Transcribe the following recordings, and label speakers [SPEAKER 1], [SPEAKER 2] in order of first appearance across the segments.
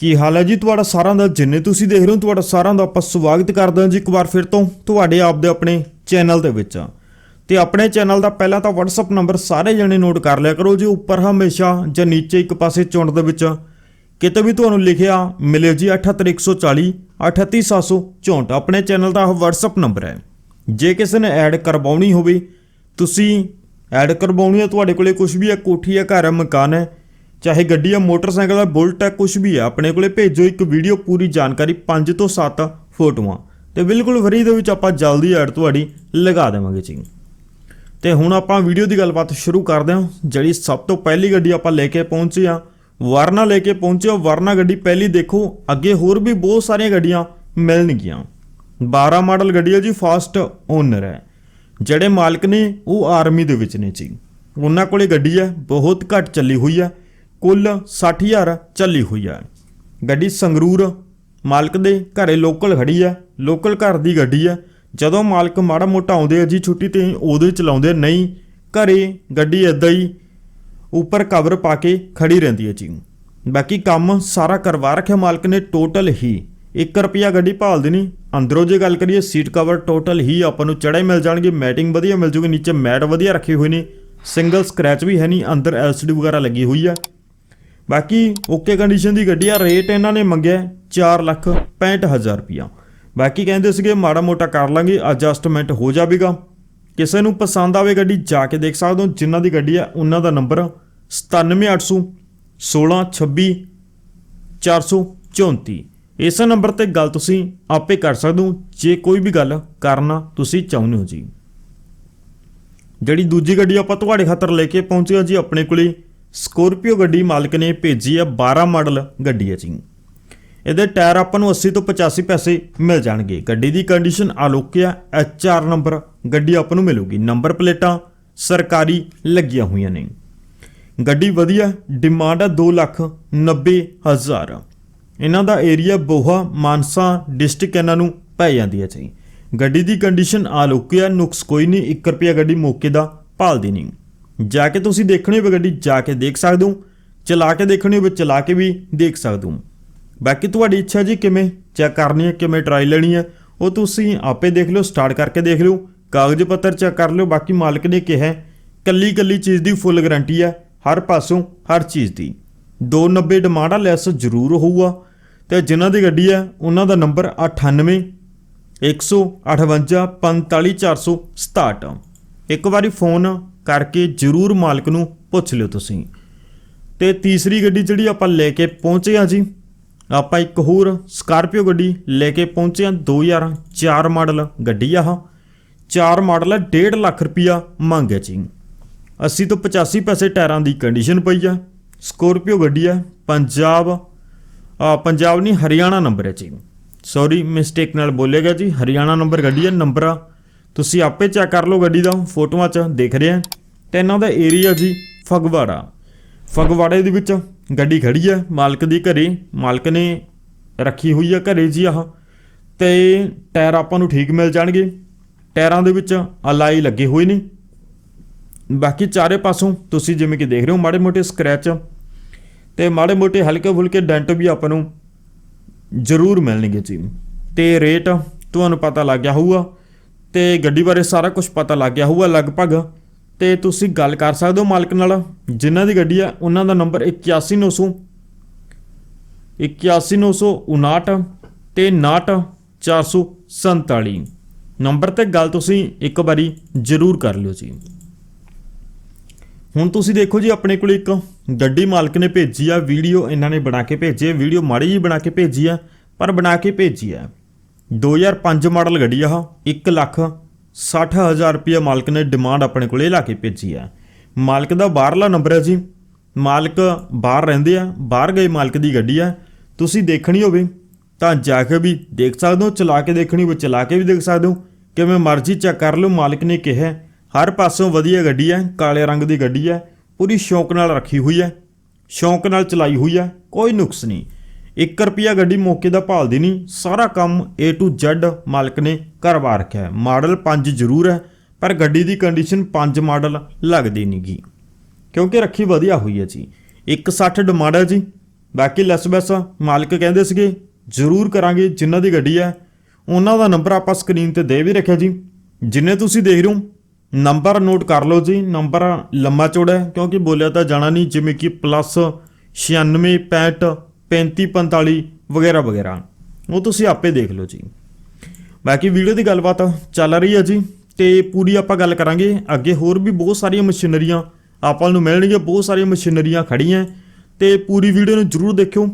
[SPEAKER 1] ਕੀ ਹਾਲ ਹੈ ਜੀ ਤੁਹਾਡਾ ਸਾਰਿਆਂ ਦਾ? ਜਿੰਨੇ ਤੁਸੀਂ ਦੇਖ ਰਹੇ ਹੋ, ਤੁਹਾਡਾ ਸਾਰਿਆਂ ਦਾ ਆਪਾਂ ਸਵਾਗਤ ਕਰਦੇ ਹਾਂ ਜੀ ਇੱਕ ਵਾਰ ਫਿਰ ਤੋਂ ਤੁਹਾਡੇ ਆਪ ਦੇ ਆਪਣੇ ਚੈਨਲ ਦੇ ਵਿੱਚ। ਤੇ ਆਪਣੇ ਚੈਨਲ ਦਾ ਪਹਿਲਾਂ ਤਾਂ WhatsApp ਨੰਬਰ ਸਾਰੇ ਜਣੇ ਨੋਟ ਕਰ ਲਿਆ ਕਰੋ ਜੀ, ਉੱਪਰ ਹਮੇਸ਼ਾ ਜਾਂ ਨੀਚੇ ਇੱਕ ਪਾਸੇ ਚੁਣਨ ਦੇ ਵਿੱਚ ਕਿਤੇ ਵੀ ਤੁਹਾਨੂੰ ਲਿਖਿਆ ਮਿਲਿਓ ਜੀ 78140 38764 ਆਪਣੇ ਚੈਨਲ ਦਾ ਇਹ WhatsApp ਨੰਬਰ ਹੈ। ਜੇ ਕਿਸੇ ਨੇ ਐਡ ਕਰਵਾਉਣੀ ਹੋਵੇ, ਤੁਸੀਂ ਐਡ ਕਰਵਾਉਣੀ ਹੈ, ਤੁਹਾਡੇ ਕੋਲੇ ਕੁਝ ਵੀ ਹੈ, ਕੋਠੀ ਹੈ, ਘਰ ਹੈ, ਮਕਾਨ ਹੈ ਚਾਹੇ ਗੱਡੀ ਆ ਮੋਟਰਸਾਈਕਲ ਹੈ ਬੁਲਟ ਹੈ ਕੁਝ ਵੀ ਹੈ, ਆਪਣੇ ਕੋਲੇ ਭੇਜੋ ਇੱਕ ਵੀਡੀਓ ਪੂਰੀ ਜਾਣਕਾਰੀ 5 ਤੋਂ 7 ਫੋਟੋਆਂ। ਤੇ ਬਿਲਕੁਲ ਫਰੀ ਦੇ ਵਿੱਚ ਆਪਾਂ ਜਲਦੀ ਐਡ ਤੁਹਾਡੀ ਲਗਾ ਦੇਵਾਂਗੇ ਜੀ। ਤੇ ਹੁਣ ਆਪਾਂ ਵੀਡੀਓ ਦੀ ਗੱਲਬਾਤ ਸ਼ੁਰੂ ਕਰਦੇ ਹਾਂ, ਜਿਹੜੀ ਸਭ ਤੋਂ ਪਹਿਲੀ ਗੱਡੀ ਆਪਾਂ ਲੈ ਕੇ ਪਹੁੰਚੇ ਆ ਵਰਨਾ ਲੈ ਕੇ ਪਹੁੰਚੇ ਹਾਂ, ਵਰਨਾ ਗੱਡੀ ਪਹਿਲੀ ਦੇਖੋ, ਅੱਗੇ ਹੋਰ ਵੀ ਬਹੁਤ ਸਾਰੀਆਂ ਗੱਡੀਆਂ ਮਿਲਣਗੀਆਂ। 12 ਮਾਡਲ ਗੱਡੀ ਹੈ ਜੀ ਫਾਸਟ ਓਨਰ ਹੈ। ਜਿਹੜੇ ਮਾਲਕ ਨੇ, ਉਹ ਆਰਮੀ ਦੇ ਵਿੱਚ ਨੇ ਜੀ। ਉਹਨਾਂ ਕੋਲੇ ਗੱਡੀ ਹੈ, ਬਹੁਤ ਘੱਟ ਚੱਲੀ ਹੋਈ ਹੈ। ਕੁੱਲ 60000 ਚੱਲੀ ਹੋਈ ਹੈ ਗੱਡੀ ਸੰਗਰੂਰ, ਮਾਲਕ ਦੇ ਘਰੇ ਲੋਕਲ ਖੜੀ ਹੈ ਲੋਕਲ ਘਰ ਦੀ ਗੱਡੀ ਹੈ ਜਦੋਂ ਮਾਲਕ ਮਾੜਾ ਮੋਟਾ ਆਉਂਦੇ ਆ ਜੀ ਛੁੱਟੀ ਤੇ ਉਦੋਂ ਹੀ ਚਲਾਉਂਦੇ ਨਹੀਂ, ਘਰੇ ਗੱਡੀ ਇਦਾਂ ਹੀ ਉੱਪਰ ਕਵਰ ਪਾ ਕੇ ਖੜੀ ਰਹਿੰਦੀ ਹੈ ਜੀ। ਬਾਕੀ ਕੰਮ ਸਾਰਾ ਕਰਵਾ ਰੱਖਿਆ ਮਾਲਕ ਨੇ ਟੋਟਲ ਹੀ। 1 ਰੁਪਿਆ ਗੱਡੀ ਭਾਲਦੀ ਨਹੀਂ। ਅੰਦਰੋਂ ਜੇ ਗੱਲ ਕਰੀਏ ਸੀਟ ਕਵਰ ਟੋਟਲ ਹੀ ਆਪਾਂ ਨੂੰ ਚੜੇ ਮਿਲ ਜਾਣਗੇ ਮੈਟਿੰਗ ਵਧੀਆ ਮਿਲ ਜੂਗੀ, ਨੀਚੇ ਮੈਟ ਵਧੀਆ ਰੱਖੇ ਹੋਏ ਨੇ। ਸਿੰਗਲ ਸਕ੍ਰੈਚ ਵੀ ਹੈ ਨਹੀਂ, ਅੰਦਰ ਐਲਸੀਡੀ ਵਗੈਰਾ ਲੱਗੀ ਹੋਈ ਆ। ਬਾਕੀ ਓਕੇ ਕੰਡੀਸ਼ਨ ਦੀ ਗੱਡੀ ਆ ਰੇਟ ਇਹਨਾਂ ਨੇ ਮੰਗਿਆ 4 ਲੱਖ 65000 ਰੁਪਿਆ ਬਾਕੀ ਕਹਿੰਦੇ ਸੀਗੇ ਮਾੜਾ ਮੋਟਾ ਕਰ ਲਾਂਗੇ ਐਡਜਸਟਮੈਂਟ ਹੋ ਜਾਵੇਗਾ। ਕਿਸੇ ਨੂੰ ਪਸੰਦ ਆਵੇ ਗੱਡੀ ਜਾ ਕੇ ਦੇਖ ਸਕਦੇ ਹੋ, ਜਿਨ੍ਹਾਂ ਦੀ ਗੱਡੀ ਆ, ਉਹਨਾਂ ਦਾ ਨੰਬਰ 97800 1626 434 ਇਸ ਨੰਬਰ ਤੇ ਗੱਲ ਤੁਸੀਂ ਆਪੇ ਕਰ ਸਕਦੇ ਹੋ, ਜੇ ਕੋਈ ਵੀ ਗੱਲ ਕਰਨਾ ਤੁਸੀਂ ਚਾਹੁੰਦੇ ਹੋ ਜੀ। ਜਿਹੜੀ ਦੂਜੀ ਗੱਡੀ ਆਪਾਂ ਤੁਹਾਡੇ ਖਾਤਰ ਲੈ ਕੇ ਪਹੁੰਚੇ ਹਾਂ ਜੀ, ਆਪਣੇ ਕੋਲੇ ਸਕੋਰਪੀਓ ਗੱਡੀ ਮਾਲਕ ਨੇ ਭੇਜੀ ਹੈ 12 ਮਾਡਲ ਗੱਡੀ ਹੈ। ਜੀ ਇਹਦੇ ਟਾਇਰ ਆਪਾਂ ਨੂੰ 80 ਤੋਂ 85 ਪੈਸੇ ਮਿਲ ਜਾਣਗੇ। ਗੱਡੀ ਦੀ ਕੰਡੀਸ਼ਨ ਆਲੋਕਿਆ HR ਨੰਬਰ ਗੱਡੀ ਆਪਾਂ ਨੂੰ ਮਿਲੂਗੀ। ਨੰਬਰ ਪਲੇਟਾਂ ਸਰਕਾਰੀ ਲੱਗੀਆਂ ਹੋਈਆਂ ਨੇ। ਗੱਡੀ ਵਧੀਆ ਡਿਮਾਂਡ ਹੈ 2 ਲੱਖ 90 ਹਜ਼ਾਰ। ਇਹਨਾਂ ਦਾ ਏਰੀਆ ਬੋਹਾ, ਮਾਨਸਾ ਡਿਸਟ੍ਰਿਕਟ ਇਹਨਾਂ ਨੂੰ ਪੈ ਜਾਂਦੀ ਹੈ ਜੀ ਗੱਡੀ ਦੀ ਕੰਡੀਸ਼ਨ ਆਲੋਕਿਆ, ਨੁਕਸ ਕੋਈ ਨਹੀਂ 1 ਰੁਪਿਆ ਗੱਡੀ ਮੌਕੇ ਦਾ ਭਾਲਦੀ ਨਹੀਂ। ਜਾ ਕੇ ਤੁਸੀਂ ਦੇਖਣੀ ਹੋਵੇ ਗੱਡੀ, ਜਾ ਕੇ ਦੇਖ ਸਕਦੇ ਹੋ। ਚਲਾ ਕੇ ਦੇਖਣੀ ਹੋਵੇ, ਚਲਾ ਕੇ ਵੀ ਦੇਖ ਸਕਦੇ ਹੋ। ਬਾਕੀ ਤੁਹਾਡੀ ਇੱਛਾ ਜੀ ਕਿਵੇਂ ਚੈੱਕ ਕਰਨੀ ਹੈ, ਕਿਵੇਂ ਟਰਾਈ ਲੈਣੀ ਹੈ, ਉਹ ਤੁਸੀਂ ਆਪੇ ਦੇਖ ਲਿਓ ਸਟਾਰਟ ਕਰਕੇ ਦੇਖ ਲਿਓ। ਕਾਗਜ਼ ਪੱਤਰ ਚੈੱਕ ਕਰ ਲਿਓ, ਬਾਕੀ ਮਾਲਕ ਨੇ ਕਿਹਾ ਕੱਲੀ ਕੱਲੀ ਚੀਜ਼ ਦੀ ਫੁੱਲ ਗਾਰੰਟੀ ਹੈ, ਹਰ ਪਾਸੋਂ ਹਰ ਚੀਜ਼ ਦੀ। 290 ਡਿਮਾਂਡ ਆ ਲੈਸ ਜ਼ਰੂਰ ਹੋਊਗਾ। ਤੇ ਜਿਨ੍ਹਾਂ ਦੀ ਗੱਡੀ ਹੈ, ਉਹਨਾਂ ਦਾ ਨੰਬਰ 98 158 45467 ਇੱਕ ਵਾਰੀ ਫੋਨ ਕਰਕੇ ਜ਼ਰੂਰ ਮਾਲਕ ਨੂੰ ਪੁੱਛ ਲਿਓ ਤੁਸੀਂ। ਤੇ ਤੀਸਰੀ ਗੱਡੀ ਜਿਹੜੀ ਆਪਾਂ ਲੈ ਕੇ ਪਹੁੰਚੇ ਆ ਜੀ, ਆਪਾਂ ਇੱਕ ਹੋਰ ਸਕਾਰਪੀਓ ਗੱਡੀ ਲੈ ਕੇ ਪਹੁੰਚੇ ਆ 2004 ਮਾਡਲ ਗੱਡੀ ਆ ਆਹ। 4 ਮਾਡਲ ਹੈ 1.5 ਲੱਖ ਰੁਪਿਆ ਮੰਗਿਆ ਜੀ। 80 ਤੋਂ 85 ਪੈਸੇ ਟਾਇਰਾਂ ਦੀ ਕੰਡੀਸ਼ਨ ਪਈ ਆ। ਸਕੋਰਪੀਓ ਗੱਡੀ ਆ, ਪੰਜਾਬ ਪੰਜਾਬ ਨਹੀਂ, ਹਰਿਆਣਾ ਨੰਬਰ ਹੈ ਜੀ। ਸੌਰੀ ਮਿਸਟੇਕ ਨਾਲ ਬੋਲਿਆ ਗਿਆ ਜੀ, ਹਰਿਆਣਾ ਨੰਬਰ ਗੱਡੀ ਹੈ ਨੰਬਰ ਆ। ਤੁਸੀਂ ਆਪੇ ਚੈੱਕ ਕਰ ਲਓ ਗੱਡੀ ਦਾ, ਫੋਟੋਆਂ 'ਚ ਦਿਖ ਰਿਹਾ ਤੇ ਇਹਨਾਂ ਦਾ ਏਰੀਆ ਜੀ ਫਗਵਾੜਾ। ਫਗਵਾੜੇ ਦੇ ਵਿੱਚ ਗੱਡੀ ਖੜੀ ਹੈ, ਮਾਲਕ ਦੀ ਘਰੇ। ਮਾਲਕ ਨੇ ਰੱਖੀ ਹੋਈ ਹੈ ਘਰੇ ਜੀ ਆਹ। ਤੇ ਟਾਇਰ ਆਪਾਂ ਨੂੰ ਠੀਕ ਮਿਲ ਜਾਣਗੇ। ਟਾਇਰਾਂ ਦੇ ਵਿੱਚ ਅਲਾਈ ਲੱਗੇ ਹੋਏ ਨੇ। ਬਾਕੀ ਚਾਰੇ ਪਾਸੋਂ ਤੁਸੀਂ ਜਿਵੇਂ ਕਿ ਦੇਖ ਰਹੇ ਹੋ, ਮਾੜੇ ਮੋਟੇ ਸਕ੍ਰੈਚ ਤੇ ਮਾੜੇ ਮੋਟੇ ਹਲਕੇ ਫੁਲਕੇ ਡੈਂਟ ਵੀ ਆਪਾਂ ਨੂੰ ਜ਼ਰੂਰ ਮਿਲਣਗੇ ਜੀ। ਤੇ ਰੇਟ ਤੁਹਾਨੂੰ ਪਤਾ ਲੱਗ ਗਿਆ ਹੋਊਗਾ। ਤੇ ਗੱਡੀ ਬਾਰੇ ਸਾਰਾ ਕੁਝ ਪਤਾ ਲੱਗ ਗਿਆ ਹੋਊਗਾ ਲਗਭਗ। ਤੇ ਤੁਸੀਂ ਗੱਲ ਕਰ ਸਕਦੇ ਹੋ ਮਾਲਕ ਨਾਲ। ਜਿਨ੍ਹਾਂ ਦੀ ਗੱਡੀ ਆ, ਉਹਨਾਂ ਦਾ ਨੰਬਰ 81900 81959 ਤੇ 69447 ਨੰਬਰ ਤੇ ਗੱਲ ਤੁਸੀਂ ਇੱਕ ਵਾਰੀ ਜ਼ਰੂਰ ਕਰ ਲਿਓ ਜੀ। ਹੁਣ ਤੁਸੀਂ ਦੇਖੋ ਜੀ, ਆਪਣੇ ਕੋਲ ਇੱਕ ਗੱਡੀ ਮਾਲਕ ਨੇ ਭੇਜੀ ਆ। ਵੀਡੀਓ ਇਹਨਾਂ ਨੇ ਬਣਾ ਕੇ ਭੇਜੀ ਹੈ ਵੀਡੀਓ ਮਾੜੀ ਜੀ ਬਣਾ ਕੇ ਭੇਜੀ ਆ, ਪਰ ਬਣਾ ਕੇ ਭੇਜੀ ਆ। 2005 ਮਾਡਲ ਗੱਡੀ ਆ 1 ਲੱਖ 60000 ਰੁਪਏ ਮਾਲਕ ਨੇ ਡਿਮਾਂਡ ਆਪਣੇ ਕੋਲੇ ਲਾ ਕੇ ਭੇਜੀ ਆ ਮਾਲਕ ਦਾ ਬਾਹਰਲਾ ਨੰਬਰ ਹੈ ਜੀ। ਮਾਲਕ ਬਾਹਰ ਰਹਿੰਦੇ ਆ, ਬਾਹਰ ਗਏ ਮਾਲਕ ਦੀ ਗੱਡੀ ਆ। ਤੁਸੀਂ ਦੇਖਣੀ ਹੋਵੇ ਤਾਂ ਜਾ ਕੇ ਵੀ ਦੇਖ ਸਕਦੇ ਹੋ, ਚਲਾ ਕੇ ਦੇਖਣੀ ਹੋਵੇ, ਚਲਾ ਕੇ ਵੀ ਦੇਖ ਸਕਦੇ ਹੋ। ਕਿਵੇਂ ਮਰਜ਼ੀ ਚੈੱਕ ਕਰ ਲਓ, ਮਾਲਕ ਨੇ ਕਿਹਾ ਹਰ ਪਾਸੋਂ ਵਧੀਆ ਗੱਡੀ ਹੈ, ਕਾਲੇ ਰੰਗ ਦੀ ਗੱਡੀ ਹੈ, ਪੂਰੀ ਸ਼ੌਂਕ ਨਾਲ ਰੱਖੀ ਹੋਈ ਹੈ, ਸ਼ੌਂਕ ਨਾਲ ਚਲਾਈ ਹੋਈ ਹੈ, ਕੋਈ ਨੁਕਸ ਨਹੀਂ। 1 ਰੁਪਿਆ ਗੱਡੀ ਮੌਕੇ ਦਾ ਭਾਲਦੀ ਨਹੀਂ, ਸਾਰਾ ਕੰਮ A to Z ਮਾਲਕ ਨੇ ਕਰਵਾ ਰੱਖਿਆ ਹੈ। ਮਾਡਲ 5 ਜ਼ਰੂਰ ਹੈ, ਪਰ ਗੱਡੀ ਦੀ ਕੰਡੀਸ਼ਨ 5 ਮਾਡਲ ਲੱਗਦੀ ਨਹੀਂਗੀ ਕਿਉਂਕਿ ਰੱਖੀ ਵਧੀਆ ਹੋਈ ਹੈ ਜੀ। 160 ਡਿਮਾਂਡ ਹੈ ਜੀ। ਬਾਕੀ ਲੈਸ ਬੈਸ ਮਾਲਕ ਕਹਿੰਦੇ ਸੀਗੇ, ਜ਼ਰੂਰ ਕਰਾਂਗੇ ਜਿਨ੍ਹਾਂ ਦੀ ਗੱਡੀ ਹੈ। ਉਹਨਾਂ ਦਾ ਨੰਬਰ ਆਪਾਂ ਸਕਰੀਨ ਤੇ ਦੇ ਵੀ ਰੱਖਿਆ ਜੀ। ਜਿੰਨੇ ਤੁਸੀਂ ਦੇਖ ਰਹੇ ਹੋ ਨੰਬਰ ਨੋਟ ਕਰ ਲਓ ਜੀ। ਨੰਬਰ ਲੰਮਾ ਚੌੜਾ ਹੈ, ਕਿਉਂਕਿ ਬੋਲਿਆ ਤਾਂ ਜਾਣਾ ਨਹੀਂ, ਜਿਵੇਂ ਕਿ ਪਲੱਸ 96 65 35 45 ਵਗੈਰਾ ਵਗੈਰਾ। ਉਹ ਤੁਸੀਂ ਆਪੇ ਦੇਖ ਲਓ ਜੀ। ਬਾਕੀ ਵੀਡੀਓ ਦੀ ਗੱਲਬਾਤ ਚੱਲ ਰਹੀ ਹੈ ਜੀ ਤੇ ਪੂਰੀ ਆਪਾਂ ਗੱਲ ਕਰਾਂਗੇ। ਅੱਗੇ ਹੋਰ ਵੀ ਬਹੁਤ ਸਾਰੀਆਂ ਮਸ਼ੀਨਰੀਆਂ ਆਪਾਂ ਨੂੰ ਮਿਲਣਗੀਆਂ, ਬਹੁਤ ਸਾਰੀਆਂ ਮਸ਼ੀਨਰੀਆਂ ਖੜੀਆਂ। ਤੇ ਪੂਰੀ ਵੀਡੀਓ ਨੂੰ ਜਰੂਰ ਦੇਖਿਓ।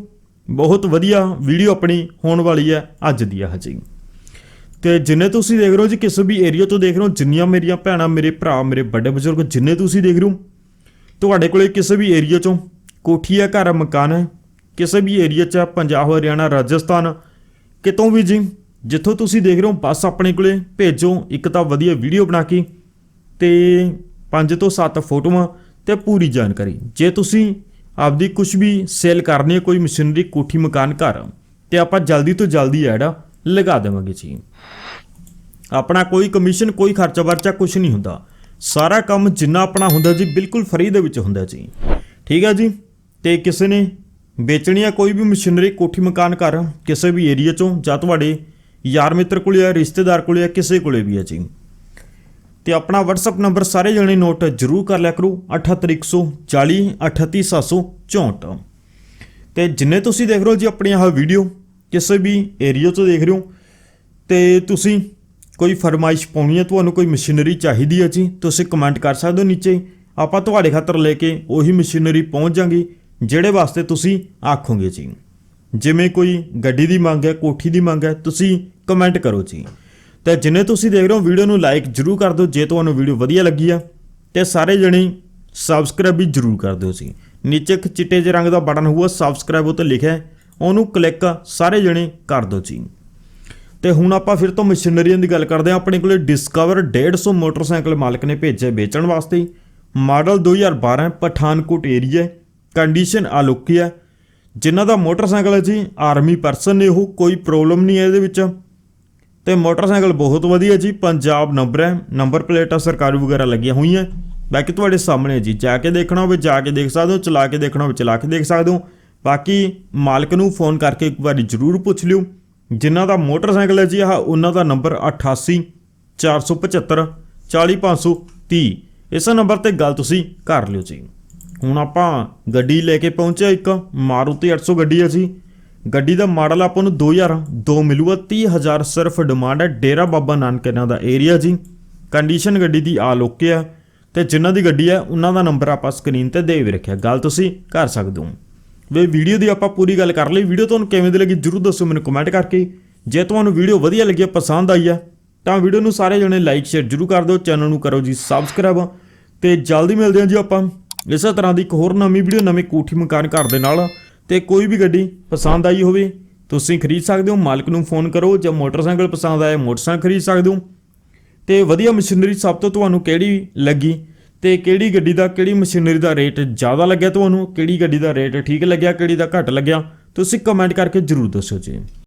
[SPEAKER 1] ਬਹੁਤ ਵਧੀਆ ਵੀਡੀਓ ਆਪਣੀ ਹੋਣ ਵਾਲੀ ਹੈ ਅੱਜ ਦੀ ਆ ਹਜੇ ਤੇ ਜਿੰਨੇ ਤੁਸੀਂ ਦੇਖ ਰਹੇ ਹੋ ਜੀ, ਕਿਸੇ ਵੀ ਏਰੀਆ ਤੋਂ ਦੇਖ ਰਹੇ ਹੋ, ਜਿੰਨੀਆਂ ਮੇਰੀਆਂ ਭੈਣਾਂ, ਮੇਰੇ ਭਰਾ, ਮੇਰੇ ਵੱਡੇ ਬਜ਼ੁਰਗ, ਜਿੰਨੇ ਤੁਸੀਂ ਦੇਖ ਰਹੇ ਹੋ, ਤੁਹਾਡੇ ਕੋਲੇ ਕਿਸੇ ਵੀ ਏਰੀਆ ਚੋਂ ਕੋਠੀ ਹੈ, ਘਰ, ਮਕਾਨ ਹੈ ਕਿਸੇ ਵੀ ਏਰੀਆ 'ਚ ਪੰਜਾਬ ਹਰਿਆਣਾ, ਰਾਜਸਥਾਨ, ਕਿਤੋਂ ਵੀ ਜੀ, ਜਿੱਥੋਂ ਤੁਸੀਂ ਦੇਖ ਰਹੇ ਹੋ, ਬਸ ਆਪਣੇ ਕੋਲੇ ਭੇਜੋ, ਇੱਕ ਤਾਂ ਵਧੀਆ ਵੀਡੀਓ ਬਣਾ ਕੇ ਤੇ 5 ਤੋਂ 7 ਫੋਟੋਆਂ ਤੇ ਪੂਰੀ ਜਾਣਕਾਰੀ। ਜੇ ਤੁਸੀਂ ਆਪਦੀ ਕੁਝ ਵੀ ਸੇਲ ਕਰਨੀ ਹੈ, ਕੋਈ ਮਸ਼ੀਨਰੀ ਕੋਠੀ, ਮਕਾਨ, ਘਰ, ਤੇ ਆਪਾਂ ਜਲਦੀ ਤੋਂ ਜਲਦੀ ਐਡ ਲਗਾ ਦੇਵਾਂਗੇ ਜੀ। ਆਪਣਾ ਕੋਈ ਕਮਿਸ਼ਨ ਕੋਈ ਖਰਚਾ ਵਰਚਾ ਕੁਝ ਨਹੀਂ ਹੁੰਦਾ। ਸਾਰਾ ਕੰਮ ਜਿੰਨਾ ਆਪਣਾ ਹੁੰਦਾ ਜੀ, ਬਿਲਕੁਲ ਫਰੀ ਦੇ ਵਿੱਚ ਹੁੰਦਾ ਜੀ। ਠੀਕ ਹੈ ਜੀ? ਤੇ ਕਿਸੇ ਨੇ ਵੇਚਣੀਆਂ ਕੋਈ ਵੀ ਮਸ਼ੀਨਰੀ ਕੋਠੀ ਮਕਾਨ ਘਰ ਕਿਸੇ ਵੀ ਏਰੀਆ ਚੋਂ ਜਾਂ ਤੁਹਾਡੇ ਯਾਰ ਮਿੱਤਰ ਕੋਲੇ ਜਾਂ ਰਿਸ਼ਤੇਦਾਰ ਕੋਲੇ ਜਾਂ ਕਿਸੇ ਕੋਲੇ ਵੀ ਹੈ ਜੀ। ਤੇ ਆਪਣਾ WhatsApp ਨੰਬਰ ਸਾਰੇ ਜਣੇ ਨੋਟ ਜ਼ਰੂਰ ਕਰ ਲਿਆ ਕਰੋ 78140 38764 ਤੇ ਜਿੰਨੇ ਤੁਸੀਂ ਦੇਖ ਰਹੇ ਹੋ ਜੀ ਆਪਣੀ ਆਹ ਵੀਡੀਓ ਕਿਸੇ ਵੀ ਏਰੀਆ ਤੋਂ ਦੇਖ ਰਹੇ ਹੋ, ਤੇ ਤੁਸੀਂ ਕੋਈ ਫਰਮਾਇਸ਼ ਪਾਉਣੀ ਹੈ ਤੁਹਾਨੂੰ ਕੋਈ ਮਸ਼ੀਨਰੀ ਚਾਹੀਦੀ ਹੈ ਜੀ, ਤੁਸੀਂ ਕਮੈਂਟ ਕਰ ਸਕਦੇ ਹੋ ਨੀਚੇ। ਆਪਾਂ ਤੁਹਾਡੇ ਖਾਤਰ ਲੈ ਕੇ ਉਹੀ ਮਸ਼ੀਨਰੀ ਪਹੁੰਚ ਜਾਾਂਗੇ। ਜਿਹੜੇ ਵਾਸਤੇ ਤੁਸੀਂ ਆਖੋਗੇ ਜੀ। ਜਿਵੇਂ ਕੋਈ ਗੱਡੀ ਦੀ ਮੰਗ ਹੈ, ਕੋਠੀ ਦੀ ਮੰਗ ਹੈ, ਤੁਸੀਂ ਕਮੈਂਟ ਕਰੋ ਜੀ। ਤੇ ਜਿੰਨੇ ਤੁਸੀਂ ਦੇਖ ਰਹੇ ਹੋ ਵੀਡੀਓ ਨੂੰ ਲਾਈਕ ਜਰੂਰ ਕਰ ਦਿਓ, ਜੇ ਤੁਹਾਨੂੰ ਵੀਡੀਓ ਵਧੀਆ ਲੱਗੀ ਆ, ਤੇ ਸਾਰੇ ਜਣੇ ਸਬਸਕ੍ਰਾਈਬ ਵੀ ਜਰੂਰ ਕਰ ਦਿਓ ਜੀ। ਨੀਚੇ ਇੱਕ ਚਿੱਟੇ ਜਿਹੇ ਰੰਗ ਦਾ ਬਟਨ ਹੋਊਗਾ ਸਬਸਕ੍ਰਾਈਬ ਉੱਤੇ ਲਿਖਿਆ ਹੈ, ਉਹਨੂੰ ਕਲਿੱਕ ਸਾਰੇ ਜਣੇ ਕਰ ਦਿਓ ਜੀ। ਤੇ ਹੁਣ ਆਪਾਂ ਫਿਰ ਤੋਂ ਮਸ਼ੀਨਰੀਆਂ ਦੀ ਗੱਲ ਕਰਦੇ ਹਾਂ। ਆਪਣੇ ਕੋਲੇ ਡਿਸਕਵਰ 150 ਮੋਟਰਸਾਈਕਲ ਮਾਲਕ ਨੇ ਭੇਜਿਆ ਵੇਚਣ ਵਾਸਤੇ। ਮਾਡਲ 2012 ਪਠਾਨਕੋਟ ਏਰੀਆ ਕੰਡੀਸ਼ਨ ਆਲੋਕੀ ਹੈ। ਜਿਨ੍ਹਾਂ ਦਾ ਮੋਟਰਸਾਈਕਲ ਹੈ ਜੀ, ਆਰਮੀ ਪਰਸਨ ਨੇ ਉਹ, ਕੋਈ ਪ੍ਰੋਬਲਮ ਨਹੀਂ ਹੈ ਇਹਦੇ ਵਿੱਚ। ਤੇ ਮੋਟਰਸਾਈਕਲ ਬਹੁਤ ਵਧੀਆ ਜੀ, ਪੰਜਾਬ ਨੰਬਰ ਹੈ, ਨੰਬਰ ਪਲੇਟਾਂ ਸਰਕਾਰੀ ਵਗੈਰਾ ਲੱਗੀਆਂ ਹੋਈਆਂ। ਬਾਕੀ ਤੁਹਾਡੇ ਸਾਹਮਣੇ ਹੈ ਜੀ, ਜਾ ਕੇ ਦੇਖਣਾ ਹੋਵੇ, ਜਾ ਕੇ ਦੇਖ ਸਕਦੇ ਹੋ, ਚਲਾ ਕੇ ਦੇਖਣਾ ਹੋਵੇ, ਚਲਾ ਕੇ ਦੇਖ ਸਕਦੇ ਹੋ। ਬਾਕੀ ਮਾਲਕ ਨੂੰ ਫੋਨ ਕਰਕੇ ਇੱਕ ਵਾਰੀ ਜ਼ਰੂਰ ਪੁੱਛ ਲਿਓ। ਜਿਨ੍ਹਾਂ ਦਾ ਮੋਟਰਸਾਈਕਲ ਹੈ ਜੀ, ਆਹ ਉਹਨਾਂ ਦਾ ਨੰਬਰ 88 475 40530 ਇਸ ਨੰਬਰ ਤੇ ਗੱਲ ਤੁਸੀਂ ਕਰ ਲਿਓ ਜੀ। ਹੁਣ ਆਪਾਂ ਗੱਡੀ ਲੈ ਕੇ ਪਹੁੰਚਿਆ ਇੱਕ ਮਾਰੂਤੀ 800 ਗੱਡੀ ਹੈ ਜੀ ਗੱਡੀ ਦਾ ਮਾਡਲ ਆਪਾਂ ਨੂੰ 2002 ਮਿਲੂਗਾ 30000 ਸਿਰਫ ਡਿਮਾਂਡ ਹੈ ਡੇਰਾ ਬਾਬਾ ਨਾਨਕ ਇਹਨਾਂ ਦਾ ਏਰੀਆ ਜੀ। ਕੰਡੀਸ਼ਨ ਗੱਡੀ ਦੀ ਆ ਲੋਕੇ ਆ ਤੇ ਜਿਨ੍ਹਾਂ ਦੀ ਗੱਡੀ ਹੈ ਉਹਨਾਂ ਦਾ ਨੰਬਰ ਆਪਾਂ ਸਕਰੀਨ ਤੇ ਦੇ ਵੀ ਰੱਖਿਆ। ਗੱਲ ਤੁਸੀਂ ਕਰ ਸਕਦੇ ਹੋ। ਵੇ ਵੀਡੀਓ ਦੀ ਆਪਾਂ ਪੂਰੀ ਗੱਲ ਕਰ ਲਈ। ਵੀਡੀਓ ਤੁਹਾਨੂੰ ਕਿਵੇਂ ਦੀ ਲੱਗੀ ਜਰੂਰ ਦੱਸੋ ਮੈਨੂੰ ਕਮੈਂਟ ਕਰਕੇ। ਜੇ ਤੁਹਾਨੂੰ ਵੀਡੀਓ ਵਧੀਆ ਲੱਗੀ ਹੈ, ਪਸੰਦ ਆਈ ਹੈ ਤਾਂ ਵੀਡੀਓ ਨੂੰ ਸਾਰੇ ਜਣੇ ਲਾਈਕ ਸ਼ੇਅਰ ਜਰੂਰ ਕਰ ਦਿਓ। ਚੈਨਲ ਨੂੰ ਕਰੋ ਜੀ ਸਬਸਕ੍ਰਾਈਬ ਤੇ ਜਲਦੀ ਮਿਲਦੇ ਹਾਂ ਜੀ ਆਪਾਂ। ਇਸੇ ਤਰ੍ਹਾਂ ਦੀ ਇੱਕ ਹੋਰ ਨਵੀਂ ਵੀਡੀਓ, ਨਵੇਂ ਕੋਠੀ ਮਕਾਨ ਘਰ ਦੇ ਨਾਲ ਤੇ ਕੋਈ ਵੀ ਗੱਡੀ ਪਸੰਦ ਆਈ ਹੋਵੇ, ਤੁਸੀਂ ਖਰੀਦ ਸਕਦੇ ਹੋ, ਮਾਲਕ ਨੂੰ ਫੋਨ ਕਰੋ ਜਾਂ ਮੋਟਰਸਾਈਕਲ ਪਸੰਦ ਆਇਆ, ਮੋਟਰਸਾਈਕਲ ਖਰੀਦ ਸਕਦੇ ਹੋ। ਤੇ ਵਧੀਆ ਮਸ਼ੀਨਰੀ ਸਭ ਤੋਂ ਤੁਹਾਨੂੰ ਕਿਹੜੀ ਲੱਗੀ ਤੇ ਕਿਹੜੀ ਗੱਡੀ ਦਾ, ਕਿਹੜੀ ਮਸ਼ੀਨਰੀ ਦਾ ਰੇਟ ਜ਼ਿਆਦਾ ਲੱਗਿਆ ਤੁਹਾਨੂੰ, ਕਿਹੜੀ ਗੱਡੀ ਦਾ ਰੇਟ ਠੀਕ ਲੱਗਿਆ, ਕਿਹੜੀ ਦਾ ਘੱਟ ਲੱਗਿਆ, ਤੁਸੀਂ ਕਮੈਂਟ ਕਰਕੇ ਜਰੂਰ ਦੱਸੋ ਜੀ।